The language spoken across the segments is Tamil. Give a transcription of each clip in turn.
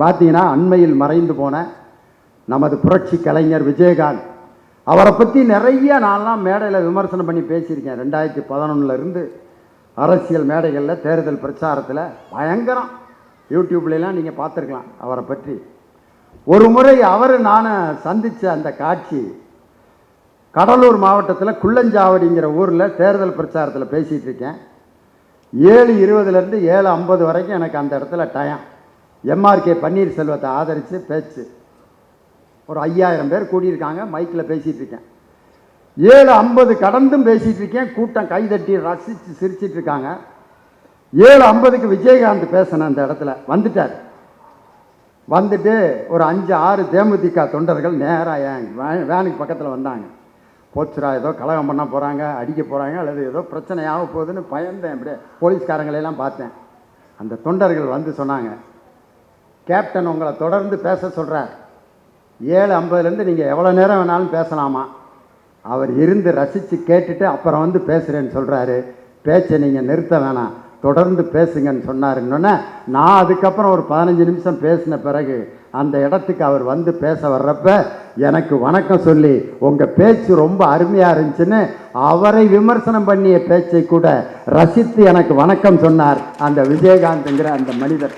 பார்த்தீங்கன்னா அண்மையில் மறைந்து போன நமது புரட்சி கலைஞர் விஜயகாந்த். அவரை பற்றி நிறைய நான்லாம் மேடையில் விமர்சனம் பண்ணி பேசியிருக்கேன். ரெண்டாயிரத்தி பதினொன்னுலேருந்து அரசியல் மேடைகளில் தேர்தல் பிரச்சாரத்தில் பயங்கரம். யூடியூப்லலாம் நீங்கள் பார்த்துருக்கலாம் அவரை பற்றி. ஒரு முறை அவர் நான் சந்தித்த அந்த காட்சி கடலூர் மாவட்டத்தில் குள்ளஞ்சாவடிங்கிற ஊரில் தேர்தல் பிரச்சாரத்தில் பேசிகிட்டு இருக்கேன். ஏழு இருபதுலேருந்து ஏழு ஐம்பது வரைக்கும் எனக்கு அந்த இடத்துல டயம். எம்ஆர்கே பன்னீர்செல்வத்தை ஆதரித்து பேச்சு. ஒரு ஐயாயிரம் பேர் கூடியிருக்காங்க மைக்கில் பேசிகிட்டு இருக்கேன். ஏழு ஐம்பது கடந்தும் பேசிகிட்டு இருக்கேன் கூட்டம் கைதட்டி ரசித்து சிரிச்சிட்டு இருக்காங்க. ஏழு ஐம்பதுக்கு விஜயகாந்த் பேசினேன் அந்த இடத்துல வந்துட்டார். வந்துட்டு ஒரு அஞ்சு ஆறு தேமுதிக தொண்டர்கள் நேராக என் வேனுக்கு பக்கத்தில் வந்தாங்க. போச்சுரா ஏதோ கலகம் பண்ண போகிறாங்க அடிக்க போகிறாங்க அல்லது ஏதோ பிரச்சனையாக போகுதுன்னு பயந்தேன் அப்படியே போலீஸ்காரங்களையெல்லாம் பார்த்தேன். அந்த தொண்டர்கள் வந்து சொன்னாங்க கேப்டன் உங்களை தொடர்ந்து பேச சொல்கிறார் ஏழு ஐம்பதுலேருந்து நீங்கள் எவ்வளோ நேரம் வேணாலும் பேசலாமா? அவர் இருந்து ரசித்து கேட்டுட்டு அப்புறம் வந்து பேசுகிறேன்னு சொல்கிறாரு பேச்சை நீங்கள் நிறுத்த வேணாம். தொடர்ந்து பேசுங்கன்னு சொன்னாருன்னொன்னே நான் அதுக்கப்புறம் ஒரு பதினஞ்சு நிமிஷம் பேசின பிறகு அந்த இடத்துக்கு அவர் வந்து பேச வர்றப்ப எனக்கு வணக்கம் சொல்லி உங்கள் பேச்சு ரொம்ப அருமையாக இருந்துச்சுன்னு அவரை விமர்சனம் பண்ணிய பேச்சை கூட ரசித்து எனக்கு வணக்கம் சொன்னார் அந்த விஜயகாந்த்ங்கிற அந்த மனிதர்.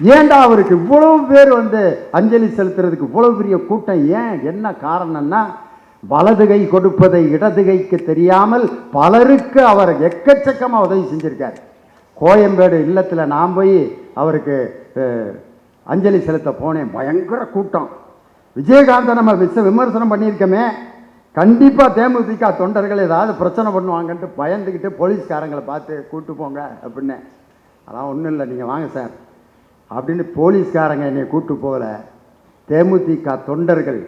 ஏன்டா அவருக்கு இவ்வளவு பேர் வந்து அஞ்சலி செலுத்துறதுக்கு இவ்வளவு பெரிய கூட்டம்? ஏன்? என்ன காரணம்னா வலது கை கொடுப்பதை இடது கைக்கு தெரியாமல் பலருக்கு அவர் எக்கச்சக்கமாக உதவி செஞ்சிருக்கார். கோயம்பேடு இல்லத்தில் நான் போய் அவருக்கு அஞ்சலி செலுத்த போனேன். பயங்கர கூட்டம். விஜயகாந்தை நம்ம விச விமர்சனம் பண்ணியிருக்கோமே. கண்டிப்பாக தேமுதிக தொண்டர்கள் ஏதாவது பிரச்சனை பண்ணுவாங்கன்ட்டு பயந்துக்கிட்டு போலீஸ்காரங்களை பார்த்து கூட்டு போங்க அப்படின்னு. அதான் ஒன்றும் இல்லை. நீங்கள் வாங்க சார். அப்படின்னு போலீஸ்காரங்க என்னை கூப்பிட்டு போகல. தேமுதிக தொண்டர்கள்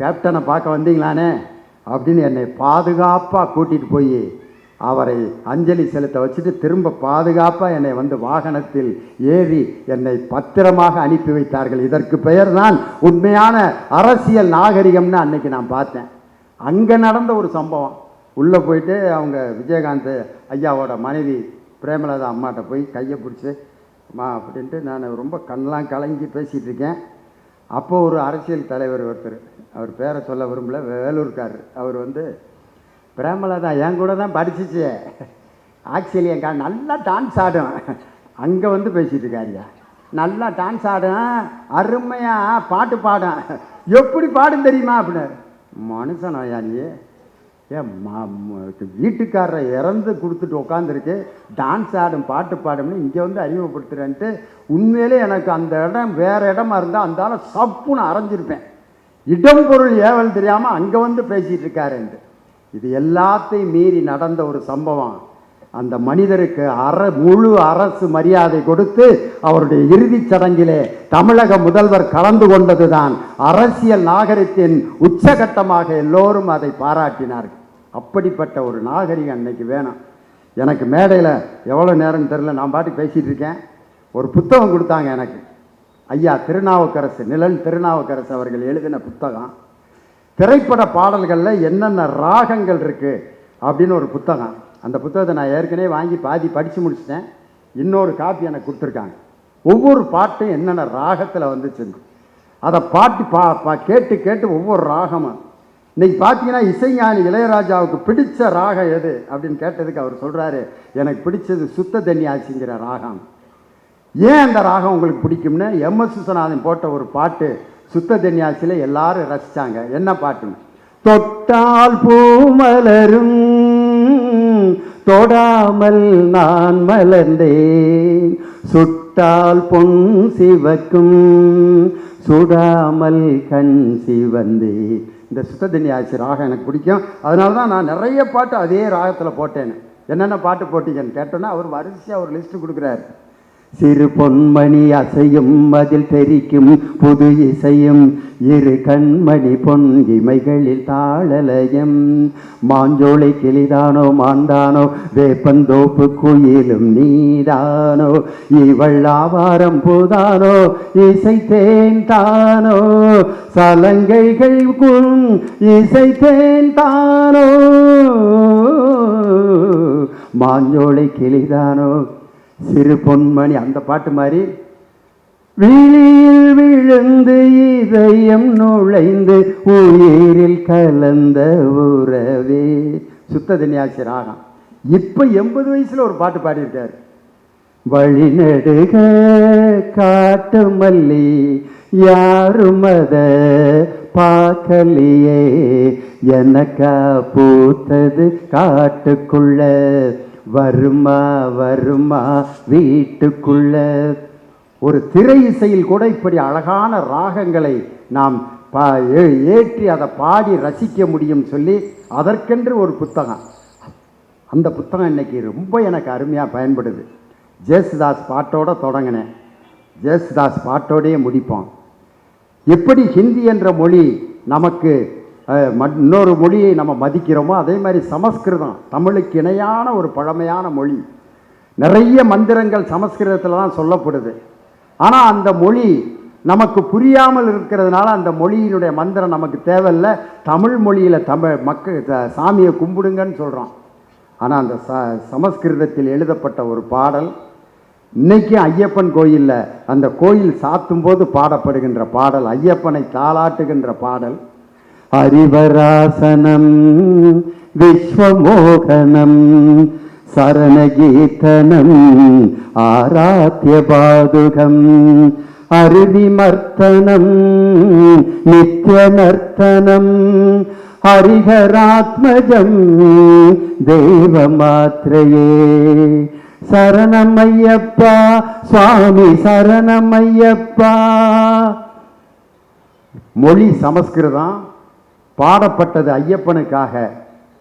கேப்டனை பார்க்க வந்தீங்களானே? அப்படின்னு என்னை பாதுகாப்பாக கூட்டிகிட்டு போய் அவரை அஞ்சலி செலுத்த வச்சுட்டு திரும்ப பாதுகாப்பாக என்னை வந்து வாகனத்தில் ஏறி என்னை பத்திரமாக அனுப்பி வைத்தார்கள். இதற்கு பெயர் தான் உண்மையான அரசியல் நாகரிகம்னு அன்னைக்கு நான் பார்த்தேன். அங்கே நடந்த ஒரு சம்பவம். உள்ளே போயிட்டு அவங்க விஜயகாந்த் ஐயாவோட மனைவி பிரேமலதா அம்மாட்ட போய் கையை பிடிச்சி அம்மா அப்படின்ட்டு நான் ரொம்ப கண்ணெலாம் கலங்கி பேசிகிட்டு இருக்கேன் அப்போது ஒரு அரசியல் தலைவர் ஒருத்தர் அவர் பேரை சொல்ல விரும்பல வேலூர்காரர். அவர் வந்து பிரேமலதா என் கூட தான் படிச்சிச்சு. ஆக்சுவலி என் நல்லா டான்ஸ் ஆடும் அங்கே வந்து பேசிகிட்டு இருக்காருயா நல்லா டான்ஸ் ஆடும் அருமையாக பாட்டு பாடும் எப்படி பாடும் தெரியுமா? அப்படின்னு மனுஷனா நீ? ஏன் வீட்டுக்காரரை இறந்து கொடுத்துட்டு உட்காந்துருக்கு டான்ஸ் ஆடும் பாட்டு பாடும்னு இங்கே வந்து அறிமுகப்படுத்துகிறேன்ட்டு உண்மையிலே எனக்கு அந்த இடம் வேறு இடமா இருந்தால் அந்தால சப்புன்னு அரைஞ்சிருப்பேன். இடம் பொருள் ஏவல் தெரியாமல் அங்கே வந்து பேசிகிட்டு இருக்காருன்ட்டு. இது எல்லாத்தையும் மீறி நடந்த ஒரு சம்பவம். அந்த மனிதருக்கு அற முழு அரசு மரியாதை கொடுத்து அவருடைய இறுதிச் சடங்கிலே தமிழக முதல்வர் கலந்து கொண்டதுதான். அரசியல் நாகரிகத்தின் உச்சகட்டமாக எல்லோரும் அதை பாராட்டினார்கள். அப்படிப்பட்ட ஒரு நாகரிகம் அன்னைக்கு வேணும். எனக்கு மேடையில் எவ்வளோ நேரம் தெரில நான் பாட்டுக்கு பேசிகிட்டு இருக்கேன். ஒரு புத்தகம் கொடுத்தாங்க எனக்கு. ஐயா திருநாவுக்கரசு நிழல் திருநாவுக்கரசு அவர்கள் எழுதின புத்தகம். திரைப்பட பாடல்களில் என்னென்ன ராகங்கள் இருக்குது அப்படின்னு ஒரு புத்தகம். அந்த புத்தகத்தை நான் ஏற்கனவே வாங்கி பாதி படித்து முடிச்சிட்டேன். இன்னொரு காப்பி எனக்கு கொடுத்துருக்காங்க. ஒவ்வொரு பாட்டும் என்னென்ன ராகத்தில் வந்துச்சுன்னு. அதை பாட்டு பா பா கேட்டு கேட்டு ஒவ்வொரு ராகமும். இன்னைக்கு பார்த்தீங்கன்னா இசைஞானி இளையராஜாவுக்கு பிடிச்ச ராகம் எது அப்படின்னு கேட்டதுக்கு அவர் சொல்கிறாரு எனக்கு பிடிச்சது சுத்த தன்யாசிங்கிற ராகம். ஏன் அந்த ராகம் உங்களுக்கு பிடிக்கும்னு? எம்எஸ் விஸ்வநாதன் போட்ட ஒரு பாட்டு சுத்த தன்யாசியில் எல்லாரும் ரசித்தாங்க என்ன பாட்டுன்னு? தொட்டால் பூமலரும் தொடாமல் நான் மலர்ந்தேன். சுட்டால் பொன் சிவக்கும் சுடாமல் கண் சிவந்தேன். இந்த சுத்ததன்யாசி ராகம் எனக்கு பிடிக்கும். அதனால தான் நான் நிறைய பாட்டு அதே ராகத்தில் போட்டேன் என்னென்ன பாட்டு போட்டீங்கன்னு கேட்டோன்னா அவர் வரிசையாக ஒரு லிஸ்ட்டு கொடுக்குறாரு. சிறு பொன்மணி அசையும் அதில் தெரிக்கும் புது இசையும் இரு கண்மணி பொன் இமைகளில் தாளலயம். மாஞ்சோலை கிளிதானோ மாண்டானோ வேப்பந்தோப்பு குயிலும் நீதானோ இவள் ஆவாரம் பூதானோ இசைத்தேன் தானோ சலங்கைகள் குன் இசைத்தேன் தானோ. மாஞ்சோலை கிளிதானோ சிறு பொன்மணி அந்த பாட்டு மாதிரி. விழியில் விழுந்து இதயம் நுழைந்து உயிரில் கலந்த உறவே. சுத்த தன்யாசி ராகம் இப்போ எண்பது வயசில் ஒரு பாட்டு பாடியிருக்காரு. வழிநடுக காட்டு மல்லி யாரும் அத பார்க்கலையே. எனக்கா பூத்தது காட்டுக்குள்ள. வருமா வருமா வீட்டுக்குள்ள. ஒரு திரை இசையில் கூட இப்படி அழகான ராகங்களை நாம் பா ஏ- ஏற்றி அதை பாடி ரசிக்க முடியும் சொல்லி அதற்கென்று ஒரு புத்தகம். அந்த புத்தகம் இன்னைக்கு ரொம்ப எனக்கு அருமையாக பயன்படுது. ஜேசுதாஸ் பாட்டோட தொடங்கினேன். ஜேசுதாஸ் பாட்டோடையே முடிப்போம். எப்படி ஹிந்தி என்ற மொழி நமக்கு இன்னொரு மொழியை நம்ம மதிக்கிறோமோ அதே மாதிரி சமஸ்கிருதம் தமிழுக்கு இணையான ஒரு பழமையான மொழி. நிறைய மந்திரங்கள் சமஸ்கிருதத்தில் தான் சொல்லப்படுது. ஆனால் அந்த மொழி நமக்கு புரியாமல் இருக்கிறதுனால அந்த மொழியினுடைய மந்திரம் நமக்கு தேவையில்லை. தமிழ் மொழியில் தமிழ் மக்கள் த- சாமியை கும்பிடுங்கன்னு சொல்கிறோம் ஆனால் அந்த ச சமஸ்கிருதத்தில் எழுதப்பட்ட ஒரு பாடல் இன்றைக்கும் ஐயப்பன் கோயிலில் அந்த கோயில் சாத்தும் போது பாடப்படுகின்ற பாடல் ஐயப்பனை தாளாட்டுகின்ற பாடல். அறிவராசனம் விஸ்வமோகனம் சரணகீர்த்தனம் ஆராத்திய பாதுகம் அருவிமர்த்தனம் நித்திய நர்த்தனம் ஹரிஹராத்மஜம் தெய்வ மாத்திரையே சரணமையப்பா சுவாமி சரணமையப்பா. மொழி சமஸ்கிருதம் பாடப்பட்டது ஐயப்பனுக்காக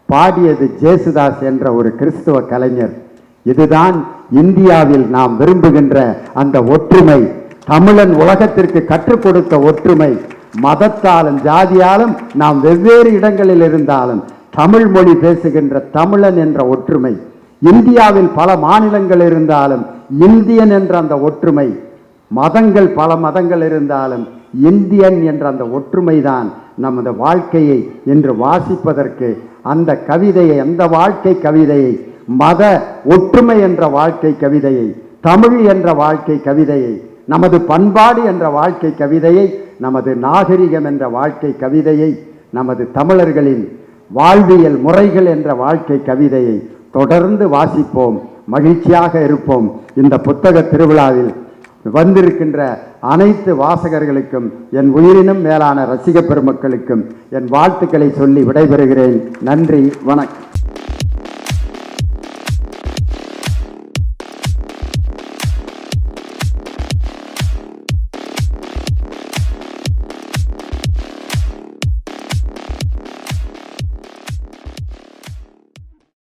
பாடியது ஜேசுதாஸ் என்ற ஒரு கிறிஸ்துவ கலைஞர். இதுதான் இந்தியாவில் நாம் விரும்புகின்ற அந்த ஒற்றுமை. தமிழன் உலகத்திற்கு கற்றுக் கொடுத்த ஒற்றுமை. மதத்தாலும் ஜாதியாலும் நாம் வெவ்வேறு இடங்களில் இருந்தாலும் தமிழ் மொழி பேசுகின்ற தமிழன் என்ற ஒற்றுமை. இந்தியாவில் பல மாநிலங்கள் இருந்தாலும் இந்தியன் என்ற அந்த ஒற்றுமை. மதங்கள் பல மதங்கள் இருந்தாலும் இந்தியன் என்ற அந்த ஒற்றுமை தான் நமது வாழ்க்கையை இன்று வாசிப்பதற்கு அந்த கவிதையை அந்த வாழ்க்கை கவிதையை மத ஒற்றுமை என்ற வாழ்க்கை கவிதையை தமிழ் என்ற வாழ்க்கை கவிதையை நமது பண்பாடு என்ற வாழ்க்கை கவிதையை நமது நாகரிகம் என்ற வாழ்க்கை கவிதையை நமது தமிழர்களின் வாழ்வியல் முறைகள் என்ற வாழ்க்கை கவிதையை தொடர்ந்து வாசிப்போம் மகிழ்ச்சியாக இருப்போம். இந்த புத்தக திருவிழாவில் வந்திருக்கின்ற அனைத்து வாசகர்களுக்கும் என் உயிரினும் மேலான ரசிக பெருமக்களுக்கும் என் வாழ்த்துக்களை சொல்லி விடைபெறுகிறேன். நன்றி வணக்கம்.